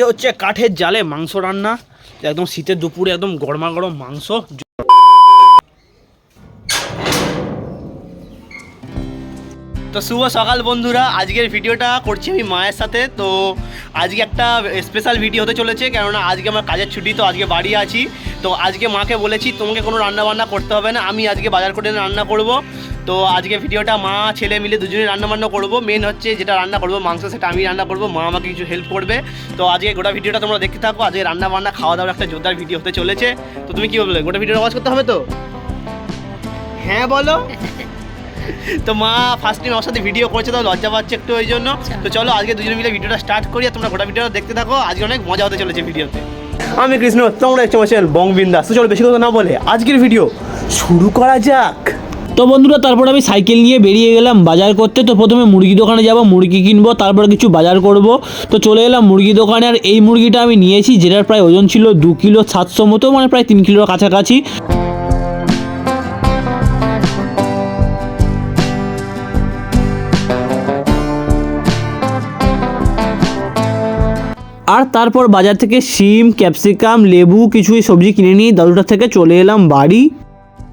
এ হচ্ছে কাঠের জালে মাংস রান্না। একদম শীতের দুপুরে একদম গরমা গরম মাংস। তো শুভ সকাল বন্ধুরা, আজকের ভিডিওটা করছি আমি মায়ের সাথে। তো আজকে একটা স্পেশাল ভিডিও হতে চলেছে, কেননা আজকে আমার কাজের ছুটি, তো আজকে বাড়ি আছি। তো আজকে মাকে বলেছি, তোমাকে কোনো রান্না বান্না করতে হবে না, আমি আজকে বাজার করে রান্না করব। তো আজকে ভিডিওটা মা ছেলে মিলে দুজনে রান্না বান্না করব। মেন হচ্ছে যেটা রান্না করব মাংস সেটা আমি রান্না করব। মা আমাকে কিছু হেল্প করবে। তো আজকে গোটা ভিডিওটা তোমরা দেখতে থাকো। আজকে রান্না বান্না খাওয়া দাওয়ার একটা জোরদার ভিডিও হতে চলেছে। তো তুমি কি বলবে? গোটা ভিডিওটা ওয়াচ করতে হবে তো? হ্যাঁ বলো। তো মা ফার্স্ট টাইম আমার সাথে ভিডিও করছে তো লজ্জা পাচ্ছে একটু ওই জন্য। তো চলো আজকে দুজনে মিলে ভিডিওটা স্টার্ট করি আর তোমরা গোটা ভিডিওটা দেখতে থাকো। আজকে অনেক মজা হতে চলেছে ভিডিওতে আমি কৃষ্ণ তোমরা একটু চ্যানেল বং বিন্দাস তো চলো বেশি কথা না বলে আজকের ভিডিও শুরু করা যাক। তো বন্ধুরা, তারপর আমি সাইকেল নিয়ে বেরিয়ে গেলাম বাজার করতে। তো প্রথমে মুরগি দোকানে যাব, মুরগি কিনবো, তারপর কিছু বাজার করব। তো চলে এলাম মুরগি দোকানে, আর এই মুরগিটা আমি নিয়েছি, যেটার প্রায় ওজন ছিল দু কিলো সাতশো মতো মানে প্রায় তিন কিলোর কাছাকাছি। আর তারপর বাজার থেকে শিম, ক্যাপসিকাম, লেবু, কিছুই সবজি কিনে নিয়ে দাদুটার থেকে চলে এলাম বাড়ি।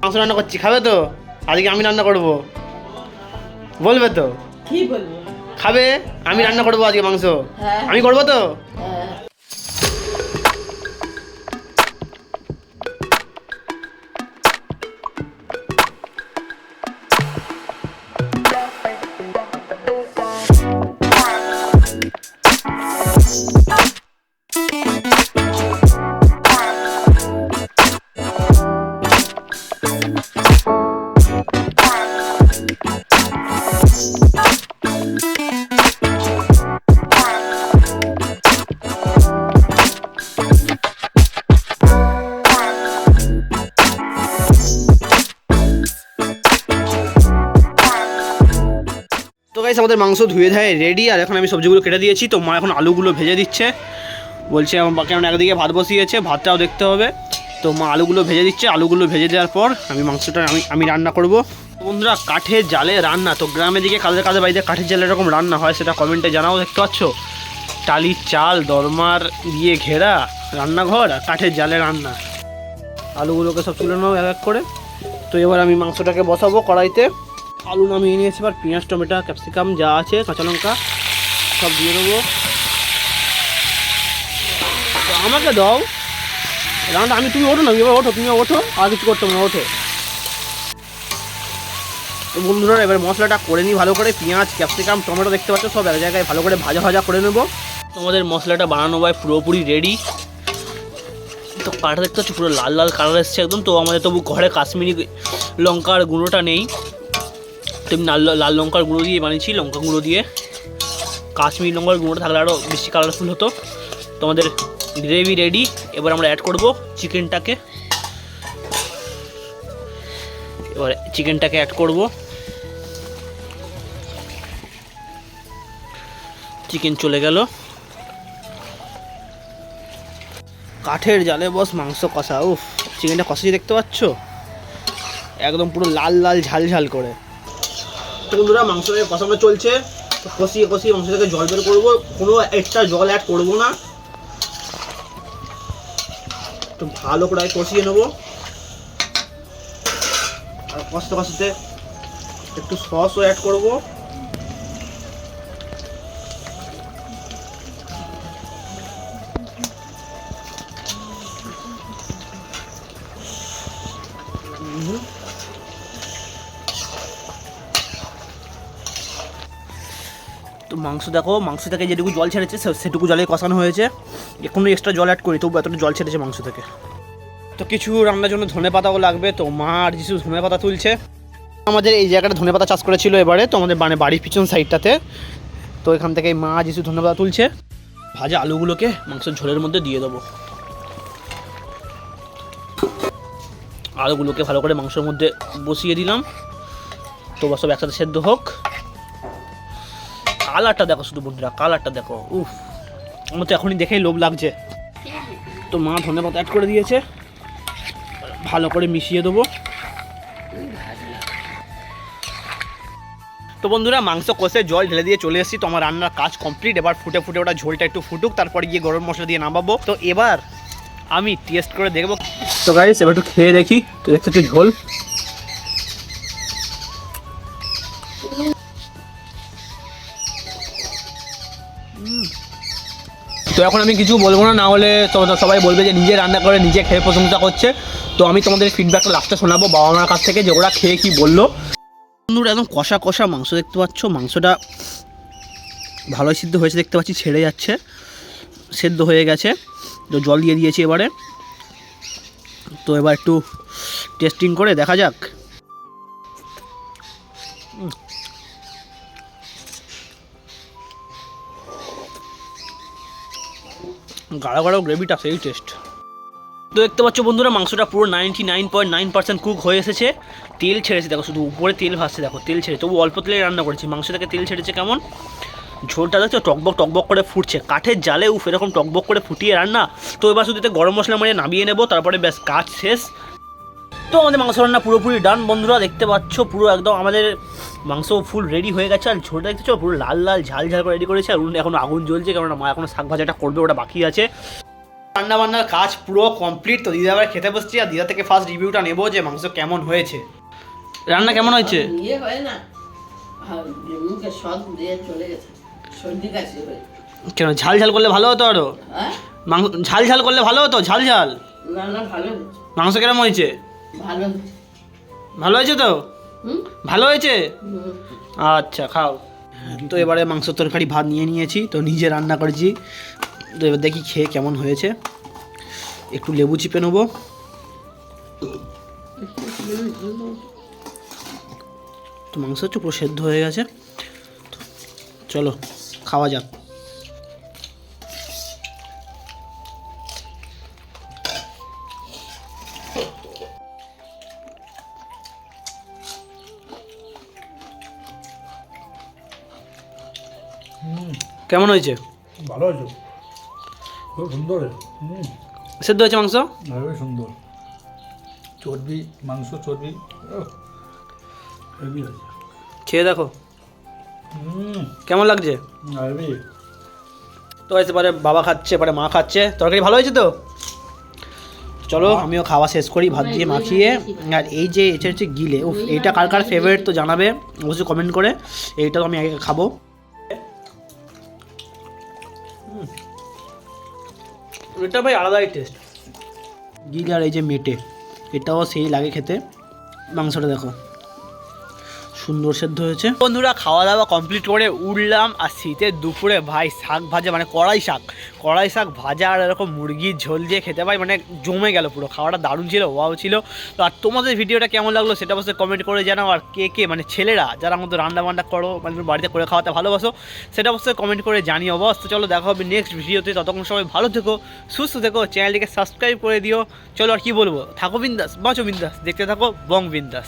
মাংস রান্না করছি, খাবে তো? আজকে আমি রান্না করব। বলবে তো? কি বলব? খাবে? আমি রান্না করব আজকে মাংস। হ্যাঁ। আমি করব তো? তো গাইস আমাদের মাংস ধুয়ে ধায় রেডি আর এখন আমি সবজিগুলো কেটে দিয়েছি। তো মা এখন আলুগুলো ভেজে দিচ্ছে। বলছে আমার বাকি এখন একদিকে ভাত বসিয়েছে, ভাতটাও দেখতে হবে। তো মা আলুগুলো ভেজে দিচ্ছে। আলুগুলো ভেজে দেওয়ার পর আমি মাংসটা আমি আমি রান্না করব। বন্ধুরা, কাঠের জালে রান্না। তো গ্রামের দিকে, কাদের কাদের বাড়িতে কাঠের জালে এরকম রান্না হয় সেটা কমেন্টে জানাও, দেখতে পাচ্ছ? টালির চাল, দরমার দিয়ে ঘেরা, রান্নাঘর আর কাঠের জালে রান্না। আলুগুলোকে সব তুলে নেব এক এক করে। তো এবার আমি মাংসটাকে বসাবো কড়াইতে। আলু নামিয়ে নিয়েছি, এবার পেঁয়াজ, টমেটো, ক্যাপসিকাম যা আছে, কাঁচা লঙ্কা সব দিয়ে দেবো। আমাকে দাও। রান্না আমি, তুমি ওঠো না, এবার ওঠো, তুমি ওঠো, আর কিছু করতে না, ওঠো। তো বন্ধুরা, এবার মশলাটা করে নিই ভালো করে, পেঁয়াজ, ক্যাপসিকাম, টমেটো দেখতে পাচ্ছ, সব এক জায়গায় ভালো করে ভাজা ভাজা করে নেব। তোমাদের মশলাটা বানানো হয় পুরোপুরি রেডি তো কাঠা দেখতে পাচ্ছ, পুরো লাল লাল কালার এসছে একদম, তো আমাদের তবু ঘরে কাশ্মীরি লঙ্কার গুঁড়োটা নেই। তেমনি লাল লাল লঙ্কার গুঁড়ো দিয়ে বানিয়েছি, লঙ্কা গুঁড়ো দিয়ে। কাশ্মীর লঙ্কার গুঁড়োটা থাকলে আরও বেশি কালারফুল হতো। তো আমাদের গ্রেভি রেডি এবার আমরা অ্যাড করব চিকেনটাকে এবার চিকেনটাকে অ্যাড করব। চিকেন চলে গেল। কাঠের জালে বস মাংস কষা, উফ চিকেনটা কষাই দেখতে পাচ্ছ? একদম পুরো লাল লাল ঝাল ঝাল করে। তো বন্ধুরা মাংসটাকে কষানো চলছে। কষিয়ে কষিয়ে মাংস থেকে জল বের করব। কোনো এক্সট্রা জল অ্যাড করব না। একটু ভালো করে কষিয়ে নেব। আর কষতে কষতে একটু সসও অ্যাড করব। মাংস দেখো মাংস থেকে যেটুকু জল ছেড়েছে সেটুকু জলে কষানো হয়েছে। কোনো এক্সট্রা জল অ্যাড করি, তবু এতটা জল ছেড়েছে মাংস থেকে। তো কিছু রান্নার জন্য ধনে পাতাও লাগবে, তো মা আর যিশু ধনে পাতা তুলছে। আমাদের এই জায়গাটা ধনে পাতা চাষ করেছিল এবারে, তো আমাদের মানে বাড়ির পিছন সাইডটাতে। তো এখান থেকে মা যিশু ধনে পাতা তুলছে। ভাজা আলুগুলোকে মাংসের ঝোলের মধ্যে দিয়ে দেবো। আলুগুলোকে ভালো করে মাংসের মধ্যে বসিয়ে দিলাম। তো সব একসাথে সেদ্ধ হোক। কালারটা দেখো শুধু বন্ধুরা, কালারটা দেখো, উফ, আমার তো এখনই দেখেই লোভ লাগছে। তো মা ধনে পাতা অ্যাড করে দিয়েছে, ভালো করে মিশিয়ে দেবো। তো বন্ধুরা, মাংস কষে জল ঢেলে দিয়ে চলে এসেছি। তো আমার রান্নার কাজ কমপ্লিট এবার ফুটে ফুটে ওটা ঝোলটা একটু ফুটুক, তারপরে গিয়ে গরম মশলা দিয়ে নামাবো। তো এবার আমি টেস্ট করে দেখব। তো গাইস এবার একটু খেয়ে দেখি। তো দেখতে একটু ঝোল। এখন আমি কিছু বলব না না হলে সবাই বলবে যে নিজে রান্না করে, নিজে খেয়ে প্রশংসা করছে। তো আমি তোমাদের ফিডব্যাকটা লাস্টে শোনাবো বাবা মার কাছ থেকে, যে ওরা খেয়ে কি বলল। বন্ধুরা, একদম কষা কষা মাংস দেখতে পাচ্ছ। মাংসটা ভালোই সিদ্ধ হয়েছে, দেখতে পাচ্ছি ছেড়ে যাচ্ছে, সেদ্ধ হয়ে গেছে। তো জল দিয়ে দিয়েছি এবারে। তো এবার একটু টেস্টিং করে দেখা যাক। গাঢ় গাঢ় গ্রেভিটা সেই টেস্ট তো দেখতে পাচ্ছ বন্ধুরা, মাংসটা পুরো ninety nine point nine percent cook হয়ে এসেছে। তেল ছেড়েছে, দেখো শুধু উপরে তেল ভাসছে, দেখো তেল ছেড়ে তবু অল্প তেলে রান্না করেছি। মাংস থেকে তেল ছেড়েছে কেমন? ঝোলটা দেখছ, টকবক টকবক করে ফুটছে। কাঠের জালে উফ, এরকম টকবক করে ফুটিয়ে রান্না। তো এবার শুধু গরম মশলা মারিয়ে নামিয়ে নেব, তারপরে ব্যাস কাজ শেষ। তো আমাদের মাংস রান্না পুরোপুরি ডান বন্ধুরা, দেখতে পাচ্ছ পুরো একদম আমাদের মাংস ফুল রেডি হয়ে গেছে আর ঝোলটা দেখতেছো পুরো লাল লাল ঝাল ঝাল করে রেডি করেছে আর উনুনে এখন আগুন জ্বলছে কেননা মা এখন শাক ভাজাটা করবে ওটা বাকি আছে। রান্না বান্নার কাজ পুরো কমপ্লিট তো দিদা আবার খেতে বসছি আর দিদা থেকে ফার্স্ট রিভিউটা নেব যে মাংস কেমন হয়েছে। রান্না কেমন হয়েছে? ইয়ে হয় না। মুখে সব দিয়ে চলে গেছে। সর্দি কাশি হয়ে। কেন ঝাল ঝাল করলে ভালো হতো আরও? হ্যাঁ? মাংস ঝাল ঝাল করলে ভালো হতো? ঝাল ঝাল? না না ভালো মাংস কেমন হয়েছে? ভালো ভালো হয়েছে তো? হুম? ভালো হয়েছে? আচ্ছা খাও। তো এবারে মাংস তরকারি, ভাত নিয়ে নিয়েছি, তো নিজে রান্না করেছি। তো এবার দেখি খেয়ে কেমন হয়েছে। একটু লেবু চিপে নেব। তো মাংস একটু পুরো সেদ্ধ হয়ে গেছে। চলো, খাওয়া যাক। কেমন হয়েছে? ভালো হয়েছে। খুব সুন্দর সেদ্ধ হয়েছে মাংস? খুবই সুন্দর। চর্বি মাংস চর্বি হেভি হয়েছে। খেয়ে দেখো। কেমন লাগছে? হেভি। তো এবারে বাবা খাচ্ছে এবারে মা খাচ্ছে। তরকারি ভালো হয়েছে তো? চলো আমিও খাওয়া শেষ করি ভাত দিয়ে মাখিয়ে। আর এই যে এটা হচ্ছে গিলে। উফ এইটা কার কার ফেভারিট তো জানাবে। অবশ্যই কমেন্ট করে। এইটা তো আমি আগে খাব। এটা ভাই আলাদাই টেস্ট গিলার এই যে মেটে এটাও সেই লাগে খেতে। মাংসটা দেখো। সুন্দর সেদ্ধ হয়েছে। বন্ধুরা খাওয়া দাওয়া কমপ্লিট করে উঠলাম আর শীতের দুপুরে ভাই শাক ভাজা মানে কড়াই শাক। কড়াই শাক ভাজা আর এরকম মুরগির ঝোল দিয়ে খেতে পাই মানে জমে গেল পুরো। খাওয়াটা দারুণ ছিল ওয়াও ছিল। তো আর তোমাদের ভিডিওটা কেমন লাগল সেটা অবশ্যই কমেন্ট করে জানাও। আর কে কে মানে ছেলেরা, যারা আমাদের রান্না বান্না করো মানে বাড়িতে করে খাওয়াতে ভালোবাসো, সেটা অবশ্যই কমেন্ট করে জানিও তো চলো, দেখা হবে নেক্সট ভিডিওতে ততক্ষণ সবাই ভালো থেকো, সুস্থ থেকো চ্যানেলটিকে সাবস্ক্রাইব করে দিও। চলো, আর কি বলব? থাকো বিন্দাস, বাঁচো বিন্দাস, দেখতে থাকো, বং বিন্দাস।